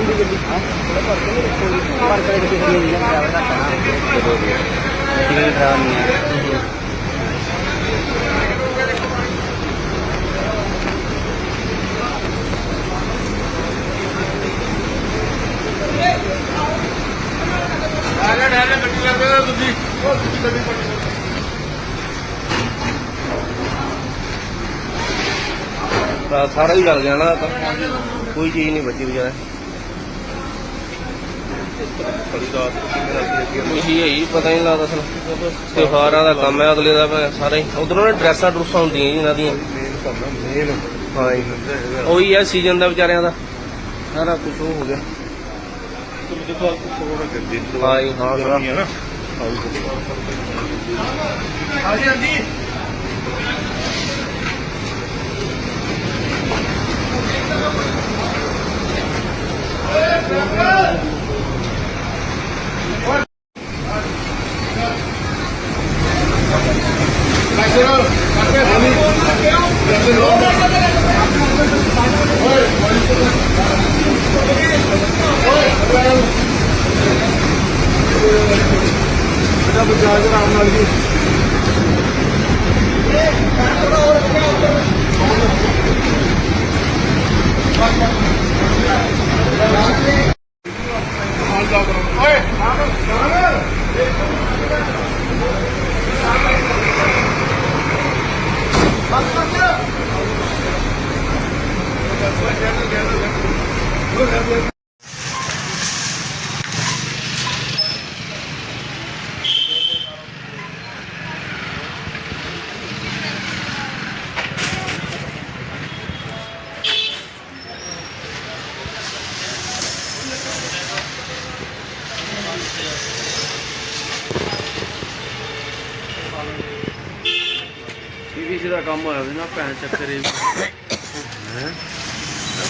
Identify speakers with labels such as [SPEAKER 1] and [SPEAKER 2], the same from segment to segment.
[SPEAKER 1] ਹੁੰਦੀ ਗੱਡੀ ਹਾਂ ਥੋੜਾ ਭਰ ਕੇ ਦੇਖੋ ਭਰ ਕੇ
[SPEAKER 2] ਇਹੀ ਹੈ ਹੀ ਪਤਾ ਨਹੀਂ ਲੱਗਦਾ ਸਨ। ਤਿਉਹਾਰਾਂ ਦਾ ਕੰਮ ਹੈ ਅਗਲੇ ਦਾ ਸਾਰਾ ਉਧਰੋਂ ਨਾ ਡਰੈਸਾਂ ਡਰੂਸਾਂ ਹੁੰਦੀਆਂ ਜੀ ਇਹਨਾਂ ਦੀਆਂ। ਹਾਂ ਜੀ। ਉਹੀ ਹੈ ਸੀਜ਼ਨ ਦਾ ਵਿਚਾਰਿਆਂ ਦਾ। ਸਾਰਾ ਕੁਝ ਉਹ ਹੋ ਗਿਆ। ਹਾਂ ਜੀ ਹਾਂ। ਸਾਰਾ
[SPEAKER 3] ਪੀਵੀਸੀ ਦਾ ਕੰਮ ਹੋਇਆ ਵੀ ਨਾ ਭੈਣ ਚੱਕਰੇ ਹੈ?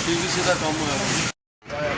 [SPEAKER 3] ਪੀਵੀਸੀ ਦਾ ਕੰਮ ਹੋਇਆ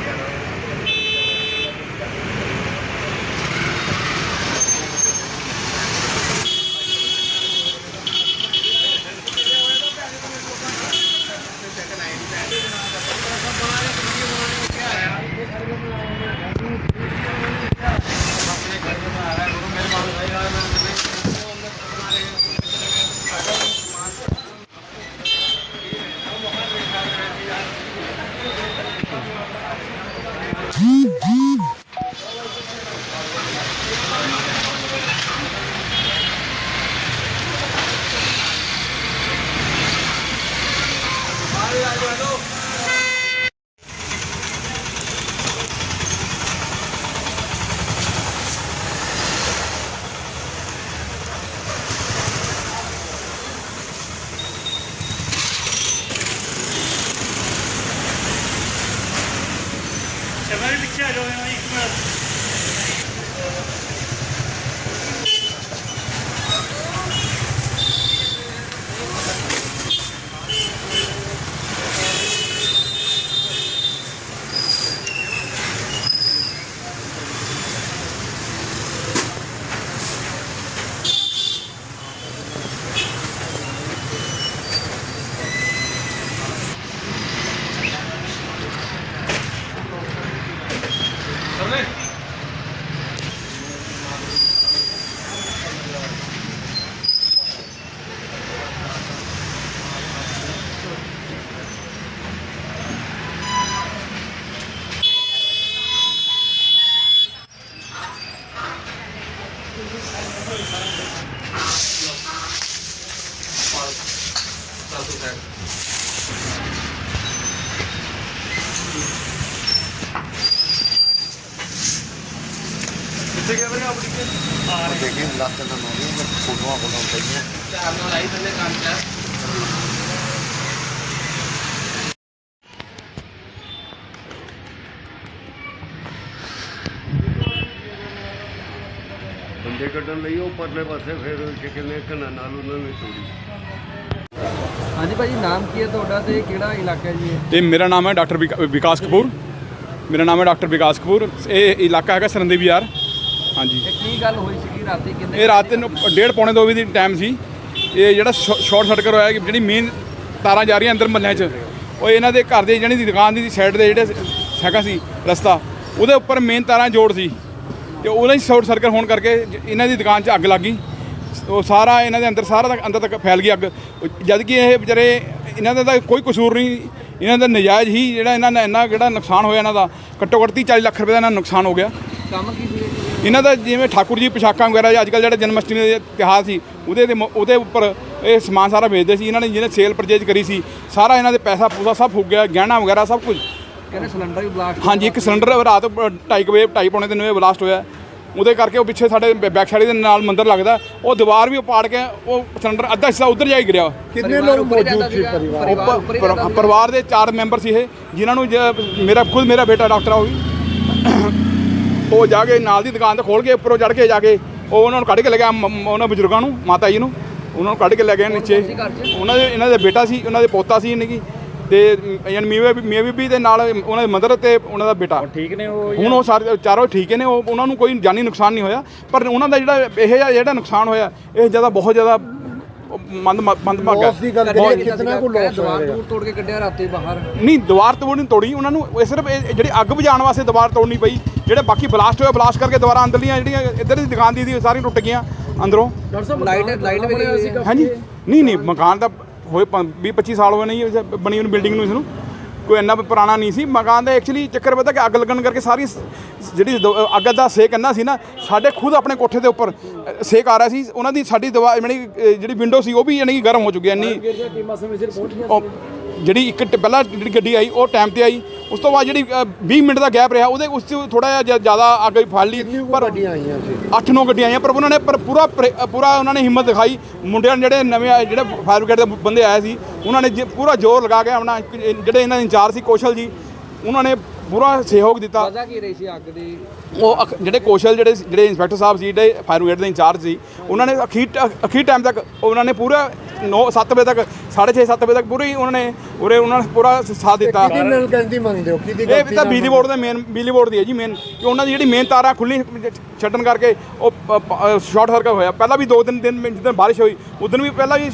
[SPEAKER 3] Kemer biter oynamayı yıkmaz. ਵੀ
[SPEAKER 4] ਦੇਖੀ ਲੱਤ ਨਾ ਮਾਰੀ ਫੋਟੋਆਂ ਫੋਟੋਆਂ ਪਈਆਂ।
[SPEAKER 3] ਬੰਦੇ ਕੱਢਣ ਲਈ ਉਹ ਪਰਲੇ ਪਾਸੇ ਫਿਰ ਕਿ ਕਿੰਨੇ ਕਨਾ ਨਾਲ ਉਹਨਾਂ ਨੇ ਤੋੜੀ।
[SPEAKER 1] ਹਾਂਜੀ ਭਾਜੀ ਨਾਮ ਕੀ ਹੈ ਤੁਹਾਡਾ ਤੇ ਕਿਹੜਾ ਇਲਾਕਾ ਹੈ ਜੀ ਇਹ?
[SPEAKER 5] ਤੇ ਮੇਰਾ ਨਾਮ ਹੈ ਡਾਕਟਰ ਵਿਕਾ- ਵਿਕਾਸ ਕਪੂਰ। ਮੇਰਾ ਨਾਮ ਹੈ ਡਾਕਟਰ ਵਿਕਾਸ ਕਪੂਰ। ਇਹ ਇਲਾਕਾ ਹੈਗਾ ਸਰੰਦੀ ਬਾਜ਼ਾਰ। ਹਾਂਜੀ।
[SPEAKER 1] ਇਹ ਕੀ ਗੱਲ ਹੋਈ ਸੀਗੀ ਰਾਤੀ? ਕਿੰਨੇ
[SPEAKER 5] ਇਹ ਰਾਤ ਨੂੰ ਡੇਢ ਪੌਣੇ ਦੋ ਵਜੇ ਦੀ ਟਾਈਮ ਸੀ। ਇਹ ਜਿਹੜਾ ਸ਼ਾਰਟ ਸਰਕਟ ਹੋਇਆ ਕਿ ਜਿਹੜੀ ਮੇਨ ਤਾਰਾਂ ਜਾ ਰਹੀਆਂ ਅੰਦਰ ਮੱਲਿਆਂ 'ਚ ਉਹ ਇਹਨਾਂ ਦੇ ਘਰ ਦੇ ਜਿਹੜੀ ਦੀ ਦੁਕਾਨ ਦੀ ਸਾਈਡ ਦੇ ਜਿਹੜੇ ਹੈਗਾ ਸੀ ਰਸਤਾ ਉਹਦੇ ਉੱਪਰ ਮੇਨ ਤਾਰਾਂ ਜੋੜ ਸੀ। ਤੇ ਉਹਦਾ ਹੀ ਸ਼ਾਰਟ ਸਰਕਟ ਹੋਣ ਕਰਕੇ ਇਹਨਾਂ ਦੀ ਦੁਕਾਨ 'ਚ ਅੱਗ ਲੱਗ ਗਈ। ਉਹ ਸਾਰਾ ਇਹਨਾਂ ਦੇ ਅੰਦਰ ਸਾਰਾ ਤੱਕ ਅੰਦਰ ਤੱਕ ਫੈਲ ਗਈ ਅੱਗ। ਜਦ ਕਿ ਇਹ ਵਿਚਾਰੇ ਇਹਨਾਂ ਦਾ ਤਾਂ ਕੋਈ ਕਸੂਰ ਨਹੀਂ ਇਹਨਾਂ ਦਾ ਨਜਾਇਜ਼ ਹੀ ਜਿਹੜਾ ਇਹਨਾਂ ਦਾ ਇੰਨਾ ਜਿਹੜਾ ਨੁਕਸਾਨ ਹੋਇਆ ਇਹਨਾਂ ਦਾ ਘੱਟੋ ਘੱਟ 30 40 ਲੱਖ ਰੁਪਏ ਦਾ ਇਹਨਾਂ ਦਾ ਨੁਕਸਾਨ ਹੋ ਗਿਆ।
[SPEAKER 1] ਕੰਮ ਕੀ ਸੀ
[SPEAKER 5] ਇਹਨਾਂ ਦਾ ਜਿਵੇਂ ਠਾਕੁਰ ਜੀ ਪੋਸ਼ਾਕਾਂ ਵਗੈਰਾ ਅੱਜ ਕੱਲ੍ਹ ਜਿਹੜਾ ਜਨਮ ਅਸ਼ਟਮੀ ਦੇ ਤਿਉਹਾਰ ਸੀ ਉਹਦੇ ਮ- ਉਹਦੇ ਉੱਪਰ ਇਹ ਸਮਾਨ ਸਾਰਾ ਵੇਚਦੇ ਸੀ ਇਹਨਾਂ ਨੇ ਜਿਹਨੇ ਸੇਲ ਪਰਚੇਜ ਕਰੀ ਸੀ ਸਾਰਾ ਇਹਨਾਂ ਦੇ ਪੈਸਾ ਪੂਸਾ ਸਭ ਫੁੱਕ ਗਿਆ ਗਹਿਣਾ ਵਗੈਰਾ ਸਭ ਕੁਝ।
[SPEAKER 1] ਕਹਿੰਦੇ ਸਿਲੰਡਰ ਵੀ ਬਲਾਸਟ
[SPEAKER 5] ਹਾਂਜੀ ਇੱਕ ਸਿਲੰਡਰ ਰਾਤ 2:30 ਵਜੇ 2:30 ਪੌਣੇ ਤਿੰਨ ਵਜੇ ਬਲਾਸਟ ਹੋਇਆ। ਉਹਦੇ ਕਰਕੇ ਉਹ ਪਿੱਛੇ ਸਾਡੇ ਬੈਕ ਸਾਈਡ ਦੇ ਨਾਲ ਮੰਦਿਰ ਲੱਗਦਾ। ਉਹ ਦੀਵਾਰ ਵੀ ਪਾੜ ਕੇ ਉਹ ਸਿਲੰਡਰ ਅੱਧਾ ਹਿੱਸਾ ਉਧਰ ਜਾ ਹੀ ਗਿਰਿਆ।
[SPEAKER 1] ਕਿੰਨੇ ਲੋਕ ਮੌਜੂਦ ਸੀ ਪਰਿਵਾਰ?
[SPEAKER 5] ਪਰਿਵਾਰ ਦੇ ਚਾਰ ਮੈਂਬਰ ਸੀ ਇਹ ਜਿਨ੍ਹਾਂ ਨੂੰ ਜ- ਮੇਰਾ ਖੁਦ ਮੇਰਾ ਬੇਟਾ ਡਾਕਟਰ ਆ ਉਹ ਵੀ। ਉਹ ਜਾ ਕੇ ਨਾਲ ਦੀ ਦੁਕਾਨ ਤੇ ਖੋਲ ਕੇ ਉੱਪਰੋਂ ਚੜ ਕੇ ਜਾ ਕੇ ਉਹ ਉਹਨਾਂ ਨੂੰ ਕੱਢ ਕੇ ਲੈ ਗਿਆ ਉਹਨਾਂ ਬਜ਼ੁਰਗਾਂ ਨੂੰ ਮਾਤਾ ਜੀ ਨੂੰ। ਉਹਨਾਂ ਨੂੰ ਕੱਢ ਕੇ ਲੈ ਗਏ ਨੀਚੇ। ਉਹਨਾਂ ਦੇ ਇਹਨਾਂ ਦੇ ਬੇਟਾ ਸੀ ਉਹਨਾਂ ਦੇ ਪੋਤਾ ਸੀ ਇਹਨਾਂ ਕੀ। ਤੇ ਯਾਨੀ ਮੀਆਂ ਮੀਆਂ ਬੀਬੀ ਦੇ ਨਾਲ ਉਹਨਾਂ ਦੇ ਮਦਰ ਤੇ ਉਹਨਾਂ ਦਾ ਬੇਟਾ।
[SPEAKER 1] ਠੀਕ ਨੇ ਉਹ
[SPEAKER 5] ਹੁਣ ਉਹ ਸਾਰੇ ਚਾਰੋਂ ਠੀਕ ਨੇ ਉਹ ਉਹਨਾਂ ਨੂੰ ਕੋਈ ਜਾਨੀ ਨੁਕਸਾਨ ਨਹੀਂ ਹੋਇਆ। ਪਰ ਉਹਨਾਂ ਦਾ ਜਿਹੜਾ ਇਹ ਜਿਹਾ ਜਿਹੜਾ ਨੁਕਸਾਨ ਹੋਇਆ ਇਹ ਜ਼ਿਆਦਾ ਬਹੁਤ ਜ਼ਿਆਦਾ ਮੰਦ ਮੰਦ ਭਾਗਾ
[SPEAKER 4] ਦੀ ਗੱਲ ਕਰੀਏ ਕਿੰਨਾ ਕੁ ਲੋਸ
[SPEAKER 1] ਦਵਾਰ ਦੂਰ ਤੋੜ ਕੇ ਕੱਢਿਆ ਰਾਤੀ ਬਾਹਰ।
[SPEAKER 5] ਨਹੀਂ ਦੀਵਾਰ ਤੋਂ ਨਹੀਂ ਤੋੜੀ ਉਹਨਾਂ ਨੂੰ ਇਹ ਸਿਰਫ ਇਹ ਜਿਹੜੀ ਅੱਗ ਬੁਝਾਉਣ ਵਾਸਤੇ ਦੀਵਾਰ ਤੋੜਨੀ ਪਈ। ਜਿਹੜੇ ਬਾਕੀ ਬਲਾਸਟ ਹੋਇਆ ਬਲਾਸਟ ਕਰਕੇ ਦੀਵਾਰਾਂ ਅੰਦਰਲੀਆਂ ਜਿਹੜੀਆਂ ਇੱਧਰ ਦੀ ਦੁਕਾਨ ਦੀ ਸੀ ਉਹ ਸਾਰੀਆਂ ਟੁੱਟ ਗਈਆਂ ਅੰਦਰੋਂ।
[SPEAKER 1] ਲਾਈਟ ਲਾਈਟ ਵੀ ਗਈ ਹੈ
[SPEAKER 5] ਹਾਂਜੀ। ਨਹੀਂ ਨਹੀਂ ਮਕਾਨ ਤਾਂ ਹੋਏ 20 25 ਸਾਲ ਹੋਏ ਨਹੀਂ ਇਹ ਬਣੀ ਉਹਨੂੰ ਬਿਲਡਿੰਗ ਨੂੰ ਇਸ ਨੂੰ ਕੋਈ ਇੰਨਾ ਵੀ ਪੁਰਾਣਾ ਨਹੀਂ ਸੀ। ਮਕਾਨ ਦਾ ਐਕਚੁਅਲੀ ਚੱਕਰ ਪਤਾ ਕਿ ਅੱਗ ਲੱਗਣ ਕਰਕੇ ਸਾਰੀ ਸ- ਜਿਹੜੀ ਦ- ਅੱਗ ਦਾ ਸੇਕ ਇੰਨਾ ਸੀ ਨਾ ਸਾਡੇ ਖੁਦ ਆਪਣੇ ਕੋਠੇ ਦੇ ਉੱਪਰ ਅ, ਸੇਕ ਆ ਰਿਹਾ ਸੀ। ਉਹਨਾਂ ਦੀ ਸਾਡੀ ਦਵਾ ਜਿਹੜੀ ਅ, ਜਿਹੜੀ ਵਿੰਡੋ ਸੀ ਉਹ ਵੀ ਯਾਨੀ ਕਿ ਗਰਮ ਹੋ ਚੁੱਕੀ ਹੈ ਇੰਨੀ। ਉਹ ਜਿਹੜੀ ਇੱਕ ਟ- ਪਹਿਲਾਂ ਜਿਹੜੀ ਗੱਡੀ ਆਈ ਉਹ ਟਾਈਮ ਤੇ ਆਈ। ਉਸ ਤੋਂ ਬਾਅਦ ਜਿਹੜੀ ਅ, 20 ਮਿੰਟ ਦਾ ਗੈਪ ਰਿਹਾ ਉਹਦੇ ਉਸ 'ਚ ਥੋੜਾ ਜਿਹਾ ਜ਼ਿਆਦਾ ਅੱਗ ਫੜ ਲਈ ਪਰ
[SPEAKER 4] ਗੱਡੀਆਂ ਆਈਆਂ ਸੀ?
[SPEAKER 5] 8-9 ਗੱਡੀਆਂ ਆਈਆਂ ਪਰ ਉਹਨਾਂ ਨੇ ਪਰ ਪੂਰਾ ਪ੍ਰੇ- ਪੂਰਾ ਉਹਨਾਂ ਨੇ ਹਿੰਮਤ ਦਿਖਾਈ। ਮੁੰਡਿਆਂ ਨੇ ਜਿਹੜੇ ਨਵੇਂ ਆਏ ਜਿਹੜੇ ਫਾਇਰ ਬ੍ਰਿਗੇਡ ਦੇ ਬੰਦੇ ਆਏ ਸੀ ਉਹਨਾਂ ਨੇ ਜੇ ਪੂਰਾ ਜ਼ੋਰ ਲਗਾ ਕੇ ਆਪਣਾ ਜਿਹੜੇ ਇਹਨਾਂ ਦੇ ਇੰਚਾਰਜ ਸੀ ਕੌਸ਼ਲ ਜੀ ਉਹਨਾਂ ਨੇ ਪੂਰਾ ਸਹਿਯੋਗ ਦਿੱਤਾ।
[SPEAKER 1] ਵਜ੍ਹਾ ਕੀ ਰਹੀ ਸੀ ਅੱਗ ਦੀ?
[SPEAKER 5] ਉਹ ਅਖ- ਜਿਹੜੇ ਕੌਸ਼ਲ ਜਿਹੜੇ ਜਿਹੜੇ ਇੰਸਪੈਕਟਰ ਸਾਹਿਬ ਸੀ ਜਿਹੜੇ ਫਾਇਰ ਬ੍ਰਿਗੇਡ ਦੇ ਇੰਚਾਰਜ ਸੀ ਉਹਨਾਂ ਨੇ ਅਖੀਰ ਟ- ਅਖੀਰ ਟਾਈਮ ਤੱਕ ਉਹਨਾਂ ਨੇ ਪੂਰਾ 9 7 ਵਜੇ ਤੱਕ 6:30 7 ਵਜੇ ਤੱਕ ਪੂਰੀ ਉਹਨਾਂ ਨੇ ਉਰੇ ਉਹਨਾਂ ਨੇ ਪੂਰਾ ਸਾਥ ਦਿੱਤਾ।
[SPEAKER 4] ਕਿਹਦੀ ਨਾਲ ਗਲਤੀ ਮੰਗਦੇ ਹੋ? ਕਿਹਦੀ
[SPEAKER 5] ਇਹ
[SPEAKER 4] ਗਲਤੀ
[SPEAKER 5] ਤਾਂ ਬਿਜਲੀ ਬੋਰਡ ਦੇ ਮੇਨ ਬਿਜਲੀ ਬੋਰਡ ਦੀ ਹੈ ਜੀ ਮੇਨ ਕਿ ਉਹਨਾਂ ਦੀ ਜਿਹੜੀ ਮੇਨ ਤਾਰਾਂ ਖੁੱਲੀ ਛੱਡਣ ਕਰਕੇ ਉਹ ਸ਼ਾਰਟ ਸਰਕਟ ਹੋਇਆ। ਪਹਿਲਾਂ ਵੀ ਦੋ ਤਿੰਨ ਦਿਨ ਵਿੱਚ ਜਦੋਂ ਬਾਰਿਸ਼ ਹੋਈ ਉਦੋਂ ਵੀ ਪਹਿਲਾਂ ਵੀ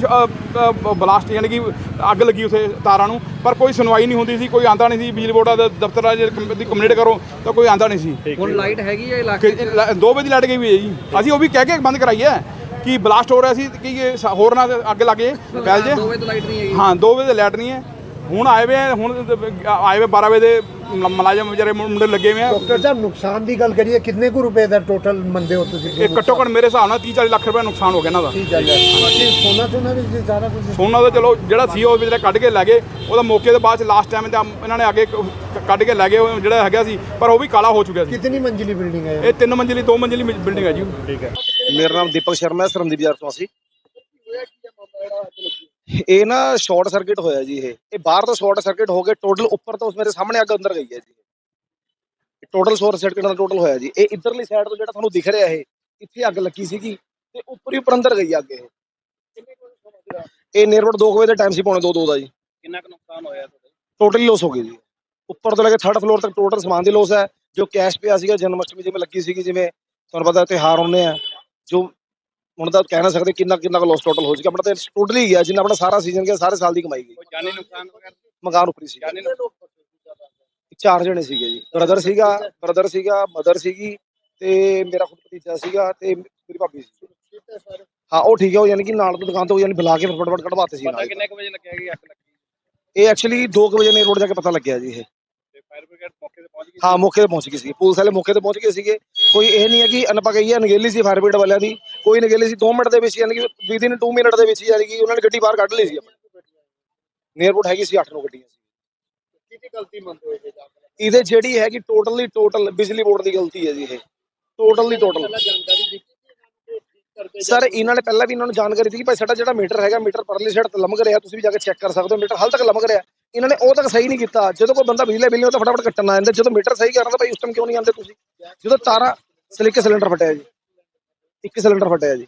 [SPEAKER 5] ਬਲਾਸਟ ਯਾਨੀ ਕਿ ਅੱਗ ਲੱਗੀ ਉਥੇ ਤਾਰਾਂ ਨੂੰ ਪਰ ਕੋਈ ਸੁਣਵਾਈ ਨਹੀਂ ਹੁੰਦੀ ਸੀ ਕੋਈ ਆਂਦਾ ਨਹੀਂ ਸੀ ਬਿਜਲੀ ਬੋਰਡ ਦਾ ਦਫ਼ਤਰ ਆ ਜੇ ਦੀ ਕੰਪਲੀਟ ਕਰੋ ਤਾਂ ਕੋਈ ਆਂਦਾ ਨਹੀਂ ਸੀ।
[SPEAKER 1] ਹੁਣ ਲਾਈਟ ਹੈਗੀ ਹੈ ਇਲਾਕੇ
[SPEAKER 5] ਕਿ ਲ- ਦੋ ਵਜੇ ਲਾਈਟ ਗਈ ਵੀ ਹੈ ਜੀ। ਅਸੀਂ ਉਹ ਵੀ ਕਹਿ ਕੇ ਬੰਦ ਕਰਾਈ ਹੈ। ਕਿ ਬਲਾਸਟ ਹੋ ਰਿਹਾ ਸੀ ਕਿ ਇਹ ਸ- ਹੋਰ ਨਾ ਅੱਗ ਲੱਗੇ ਫੈਲ ਜੇ?
[SPEAKER 1] 2 ਵਜੇ ਤੋਂ ਲਾਈਟ ਨਹੀਂ ਹੈਗੀ।
[SPEAKER 5] ਹਾਂ 2 ਵਜੇ ਲਾਈਟ ਨਹੀਂ ਹੈ। ਹੁਣ ਆਏ ਵੇ ਆ, ਹੁਣ ਆਏ ਵੇ 12 ਵਜੇ ਦੇ ਮ- ਮੁਲਾਜ਼ਮ ਵਿਚਾਰੇ ਮੁੰਡੇ ਲੱਗੇ ਹੋਏ ਆ।
[SPEAKER 4] ਡਾਕਟਰ ਸਾਹਿਬ ਨੁਕਸਾਨ ਦੀ ਗੱਲ ਕਰੀਏ ਕਿੰਨੇ ਕੁ ਰੁਪਏ ਦਾ ਟੋਟਲ ਮੰਨਦੇ ਹੋ ਤੁਸੀਂ?
[SPEAKER 5] ਇਹ ਘੱਟੋ ਘੱਟ ਮੇਰੇ ਹਿਸਾਬ ਨਾਲ 30 40 ਲੱਖ ਰੁਪਏ ਨੁਕਸਾਨ ਹੋ ਗਿਆ ਇਹਨਾਂ ਦਾ।
[SPEAKER 4] ਕੀ ਬਾਕੀ ਸੋਨਾ ਸੋਨਾ ਵੀ ਸੀ ਸਾਰਾ ਕੁਝ
[SPEAKER 5] ਸੋਨਾ ਦਾ ਚਲੋ ਜਿਹੜਾ ਸੀ ਉਹ ਵਿਚਾਰੇ ਕੱਢ ਕੇ ਲੈ ਗਏ। ਉਹਦਾ ਮੌਕੇ ਦੇ ਬਾਅਦ ਚ ਲਾਸਟ ਟਾਈਮ ਤੇ ਇਹਨਾਂ ਨੇ ਅੱਗੇ ਕ- ਕੱਢ ਕੇ ਲੈ ਗਏ ਉਹ ਜਿਹੜਾ ਹੈਗਾ ਸੀ ਪਰ ਉਹ ਵੀ ਕਾਲਾ ਹੋ ਚੁੱਕਿਆ ਸੀ।
[SPEAKER 4] ਕਿਤਨੀ ਮੰਜ਼ਿਲੀ ਬਿਲਡਿੰਗ ਹੈ
[SPEAKER 5] ਇਹ? ਤਿੰਨ ਮੰਜ਼ਿਲੀ ਦੋ ਮੰਜ਼ਿਲੀ ਬਿਲਡਿੰਗ ਹੈ ਜੀ।
[SPEAKER 6] ਮੇਰਾ ਨਾਮ ਦੀਪਕ ਸ਼ਰਮਾ ਹੈ ਸਰਮਦੀਪ ਬਾਜ਼ਾਰ ਤੋਂ ਅਸੀਂ। ਇਹ ਨਾ ਸ਼ਾਰਟ ਸਰਕਟ ਹੋਇਆ ਜੀ ਇਹ। ਇਹ ਬਾਹਰ ਤੋਂ ਸ਼ਾਰਟ ਸਰਕਟ ਹੋ ਕੇ ਟੋਟਲ ਉੱਪਰ ਤੋਂ ਮੇਰੇ ਸਾਹਮਣੇ ਅੱਗ ਅੰਦਰ ਗਈ ਹੈ ਜੀ। ਟੋਟਲ ਸ਼ਾਰਟ ਸਰਕਟ ਦਾ ਟੋਟਲ ਹੋਇਆ ਜੀ। ਇਹ ਇਧਰਲੀ ਸਾਈਡ ਤੋਂ ਜਿਹੜਾ ਤੁਹਾਨੂੰ ਦਿਖ ਰਿਹਾ ਇਹ ਇੱਥੇ ਅੱਗ ਲੱਗੀ ਸੀਗੀ ਤੇ ਉੱਪਰ ਹੀ ਉੱਪਰ ਅੰਦਰ ਗਈ ਅੱਗ ਇਹ। ਇਹ ਅਬਾਊਟ 2 ਵਜੇ ਦਾ ਟਾਈਮ ਸੀ ਪੌਣੇ 2 2 ਦਾ ਜੀ।
[SPEAKER 2] ਕਿੰਨਾ ਕੁ ਨੁਕਸਾਨ ਹੋਇਆ
[SPEAKER 6] ਟੋਟਲੀ ਲੋਸ ਹੋ ਗਈ ਜੀ। ਉੱਪਰ ਤੋਂ ਲੈ ਕੇ ਥਰਡ ਫਲੋਰ ਤੱਕ ਟੋਟਲ ਸਮਾਨ ਦੀ ਲੋਸ ਹੈ ਜੋ ਕੈਸ਼ ਪਿਆ ਸੀਗਾ ਜਨਮ ਅਸ਼ਟਮੀ ਜਿਵੇਂ ਲੱਗੀ ਸੀਗੀ ਜਿਵੇਂ ਤੁਹਾਨੂੰ ਪਤਾ ਤਿਉਹਾਰ ਹੁੰਦੇ ਆ। ਜੋ ਹੁਣ ਤਾਂ ਕਹਿ ਨਾ ਸਕਦੇ ਕਿੰਨਾ ਕਿੰਨਾ ਲੋਸ ਟੋਟਲ ਹੋ ਚੁੱਕਾ ਆਪਣਾ ਤਾਂ ਟੋਟਲੀ ਗਿਆ ਜਿੰਨਾ ਆਪਣਾ ਸਾਰਾ ਸੀਜ਼ਨ ਗਿਆ ਸਾਰੇ ਸਾਲ ਦੀ ਕਮਾਈ ਗਈ।
[SPEAKER 2] ਜਾਨੀ ਨੁਕਸਾਨ ਵਗੈਰਾ
[SPEAKER 6] ਮਕਾਨ ਉੱਪਰੀ ਸੀ ਚਾਰ ਜਣੇ ਸੀਗੇ ਜੀ। ਬ੍ਰਦਰ ਸੀਗਾ ਬ੍ਰਦਰ ਸੀਗਾ ਮਦਰ ਸੀਗੀ ਤੇ ਮੇਰਾ ਖੁਦ ਭਤੀਜਾ ਸੀਗਾ ਤੇ ਮੇਰੀ ਭਾਬੀ ਸੀ ਹਾਂ ਉਹ ਠੀਕ ਹੈ ਉਹ ਯਾਨੀ ਕਿ ਨਾਲ ਤੋਂ ਦੁਕਾਨ ਤੋਂ ਯਾਨੀ ਬੁਲਾ ਕੇ ਫਟਾਫਟ ਕਢਵਾਤੇ ਸੀ ਨਾਲ
[SPEAKER 2] ਕਿੰਨੇ ਕੁ ਵਜੇ ਲੱਗਿਆ ਕਿ ਅੱਗ ਲੱਗੀ
[SPEAKER 6] ਇਹ ਐਕਚੁਅਲੀ 2 ਵਜੇ ਨੇ ਰੋਡ ਜਾ ਕੇ ਪਤਾ ਲੱਗਿਆ ਜੀ ਇਹ।
[SPEAKER 2] ਮੌਕੇ ਤੇ ਪਹੁੰਚ ਗਈ
[SPEAKER 6] ਹਾਂ ਮੌਕੇ ਤੇ ਪਹੁੰਚ ਗਏ ਸੀ। ਪੁਲਿਸ ਵਾਲੇ ਮੌਕੇ ਤੇ ਪਹੁੰਚ ਗਏ ਸੀਗੇ। ਕੋਈ ਇਹ ਨਹੀਂ ਹੈ ਕਿ ਅਨਪਾ ਗਈ ਹੈ ਨਗੇਲੀ ਸੀ ਫਾਇਰ ਬ੍ਰਿਗੇਡ ਵਾਲਿਆਂ ਦੀ। ਕੋਈ ਨਗੇਲੀ ਸੀ 2 ਮਿੰਟ ਦੇ ਵਿੱਚ ਯਾਨੀ ਕਿ ਵਿਦਿਨ 2 ਮਿੰਟ ਦੇ ਵਿੱਚ ਯਾਨੀ ਕਿ ਉਹਨਾਂ ਨੇ ਗੱਡੀ ਬਾਹਰ ਕੱਢ ਲਈ ਸੀ ਆਪਣੀ। ਨੀਅਰਪੋਰਟ ਹੈਗੀ ਸੀ 8-9 ਗੱਡੀਆਂ ਸੀ।
[SPEAKER 4] ਕਿਹਦੀ ਗਲਤੀ ਮੰਨਦੇ ਹੋ ਇਹ
[SPEAKER 6] ਇਹਦੇ ਜਿਹੜੀ ਹੈਗੀ ਟੋਟਲੀ ਟੋਟਲ ਬਿਜਲੀ ਬੋਰਡ ਦੀ ਗਲਤੀ ਹੈ ਜੀ ਇਹ। ਟੋਟਲੀ ਟੋਟਲ ਸਰ ਇਹਨਾਂ ਨੇ ਪਹਿਲਾਂ ਵੀ ਇਹਨਾਂ ਨੂੰ ਜਾਣਕਾਰੀ ਦਿੱਤੀ ਕਿ ਭਾਈ ਸਾਡਾ ਜਿਹੜਾ ਮੀਟਰ ਹੈਗਾ ਮੀਟਰ ਪਰਲੀ ਸਾਈਡ ਤੇ ਲਮਕ ਰਿਹਾ ਤੁਸੀਂ ਵੀ ਜਾ ਕੇ ਚੈੱਕ ਕਰ ਸਕਦੇ ਹੋ ਮੀਟਰ ਹਾਲ ਤੱਕ ਲਮਕ ਰਿਹਾ। ਇਹਨਾਂ ਨੇ ਉਹ ਤੱਕ ਸਹੀ ਨਹੀਂ ਕੀਤਾ। ਜਦੋਂ ਕੋਈ ਬੰਦਾ ਬਿਜਲੀ ਬਿੱਲ ਉਹ ਤਾਂ ਫਟਾਫਟ ਕੱਟਣ ਆ ਜਾਂਦਾ ਜਦੋਂ ਮੀਟਰ ਸਹੀ ਕਰਨਾ ਤਾਂ ਭਾਈ ਉਸ ਟਾਈਮ ਕਿਉਂ ਨਹੀਂ ਆਉਂਦੇ ਤੁਸੀਂ? ਜਦੋਂ ਤਾਰਾ ਸਲਿੱਕ ਸਿਲੰਡਰ ਫਟਿਆ ਜੀ। ਇੱਕ ਸਿਲੰਡਰ ਫਟਿਆ ਜੀ।